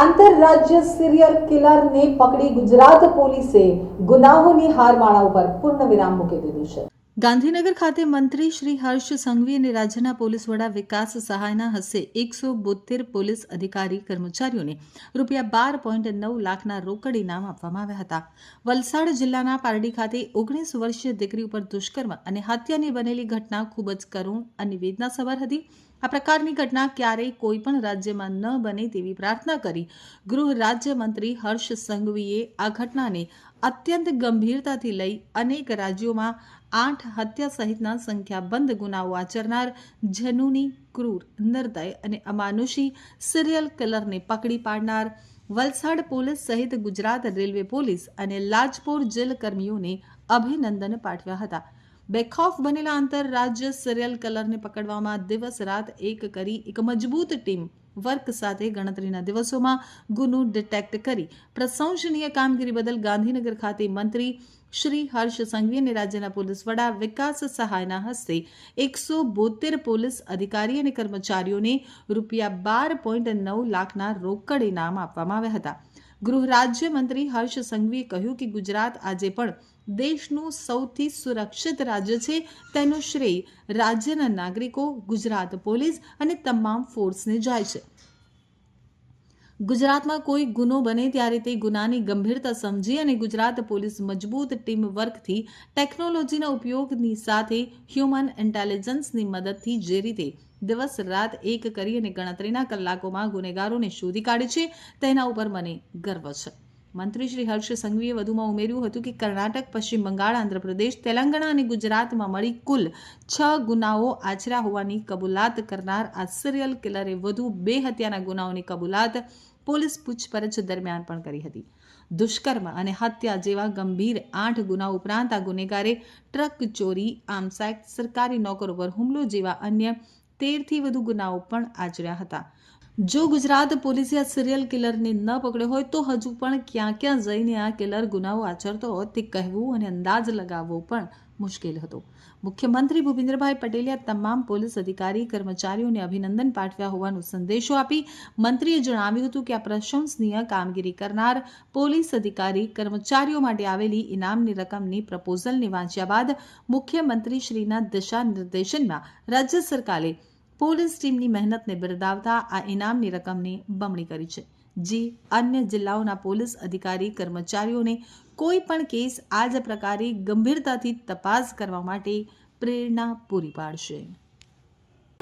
આંતરરાજ્ય સિરિયલ કિલરને પકડી ગુજરાત પોલીસે ગુનાહોની હારમાળા ઉપર પૂર્ણ વિરામ મૂકી દીધું છે. ગાંધીનગર ખાતે મંત્રી શ્રી હર્ષ સંઘવી અને રાજ્યના પોલીસ વડા વિકાસ સહાયના હસ્તે એકસો બોતેર પોલીસ અધિકારી કર્મચારીઓને રૂપિયા બાર પોઈન્ટ નવ લાખના રોકડ ઇનામ આપવામાં આવ્યા હતા. વલસાડ જિલ્લાના પારડી ખાતે ઓગણીસ વર્ષીય દીકરી ઉપર દુષ્કર્મ અને હત્યાની બનેલી ઘટના ખૂબ જ કરુણ અને વેદનાસભર હતી. આ પ્રકારની ઘટના ક્યારેય કોઈ પણ રાજ્યમાં ન બને તેવી પ્રાર્થના કરી ગૃહ રાજ્યમંત્રી હર્ષ સંઘવીએ આ ઘટનાને અત્યંત ગંભીરતાથી લઈ અનેક રાજ્યોમાં આઠ હત્યા સહિતના સંખ્યાબંધ ગુનાઓ આચરનાર જનુની, ક્રૂર, નિર્દય અને અમાનુષી સિરિયલ કિલરને પકડી પાડનાર વલસાડ પોલીસ સહિત ગુજરાત રેલવે પોલીસ અને લાજપોર જેલ કર્મીઓને અભિનંદન પાઠવ્યા હતા. બેખોફ બનેલા આંતરરાજ્ય સિરિયલ કલરને પકડવામાં દિવસ રાત એક કરી એક મજબૂત ટીમ વર્ક સાથે ગણતરીના દિવસોમાં ગુનો ડિટેક્ટ કરી. પ્રશંસનીય કામગીરી બદલ ગાંધીનગર ખાતે મંત્રી શ્રી હર્ષ સંઘવી અને રાજ્યના પોલીસ વડા વિકાસ સહાયના હસ્તે એકસો બોતેર પોલીસ અધિકારી અને કર્મચારીઓને રૂપિયા બાર પોઈન્ટ નવ લાખના રોકડ ઇનામ આપવામાં આવ્યા હતા. ગૃહ રાજ્યમંત્રી હર્ષ સંઘવીએ કહ્યું કે ગુજરાત આજે પણ દેશનું સૌથી સુરક્ષિત રાજ્ય છે. તેનો શ્રેય રાજ્યના નાગરિકો, ગુજરાત પોલીસ અને તમામ ફોર્સને જાય છે. ગુજરાતમાં કોઈ ગુનો બને ત્યારે તે ગુનાની ગંભીરતા સમજી અને ગુજરાત પોલીસ મજબૂત ટીમ વર્કથી ટેકનોલોજીના ઉપયોગની સાથે હ્યુમન ઇન્ટેલિજન્સની મદદથી જે રીતે દિવસ રાત એક કરી અને ગણતરીના કલાકોમાં ગુનેગારોને શોધી કાઢે છે, તેના ઉપર મને ગર્વ છે. મંત્રી શ્રી હર્ષ સંઘવીએ વધુમાં ઉમેર્યું હતું કે કર્ણાટક, પશ્ચિમ બંગાળ, આંધ્રપ્રદેશ, તેલંગાણા અને ગુજરાતમાં મળી કુલ છ ગુનાઓ આચર્યા હોવાની કબૂલાત કરનાર આ સિરિયલ કિલરે વધુ બે હત્યાના ગુનાઓની કબૂલાત પોલીસ પૂછપરછ દરમિયાન પણ કરી હતી. દુષ્કર્મ અને હત્યા જેવા ગંભીર આઠ ગુના ઉપરાંત આ ગુનેગારે ટ્રક ચોરી આમસાઇટ સરકારી નોકરો પર હુમલો જેવા અન્ય તેરથી વધુ ગુનાઓ પણ આચર્યા હતા. જો ગુજરાત પોલીસે આ સિરિયલ કિલરને ન પકડ્યો હોય, તો હજુ પણ ક્યાં ક્યાં જઈને આ કિલર ગુનાઓ આચરતો હોત તે કહેવું અને અંદાજ લગાવવો પણ મુશ્કેલ હતો. મુખ્યમંત્રી ભૂપેન્દ્રભાઈ પટેલે તમામ પોલીસ અધિકારી, કર્મચારીઓને અભિનંદન પાઠવ્યા હોવાનો સંદેશો આપી મંત્રીએ જણાવ્યું હતું કે આ પ્રશંસનીય કામગીરી કરનાર પોલીસ અધિકારી, કર્મચારીઓ માટે આવેલી ઇનામની રકમની પ્રપોઝલને વાંચ્યા બાદ મુખ્યમંત્રી શ્રીના દિશા નિર્દેશનમાં રાજ્ય સરકારે પોલીસ ટીમની મહેનતને બિરદાવતા આ ઇનામની રકમની બમણી કરી છે. જે, અન્ય જિલ્લાઓના પોલીસ અધિકારી, કર્મચારીઓને કોઈ પણ કેસ આ જ પ્રકારે ગંભીરતાથી તપાસ કરવા માટે પ્રેરણા પૂરી પાડશે.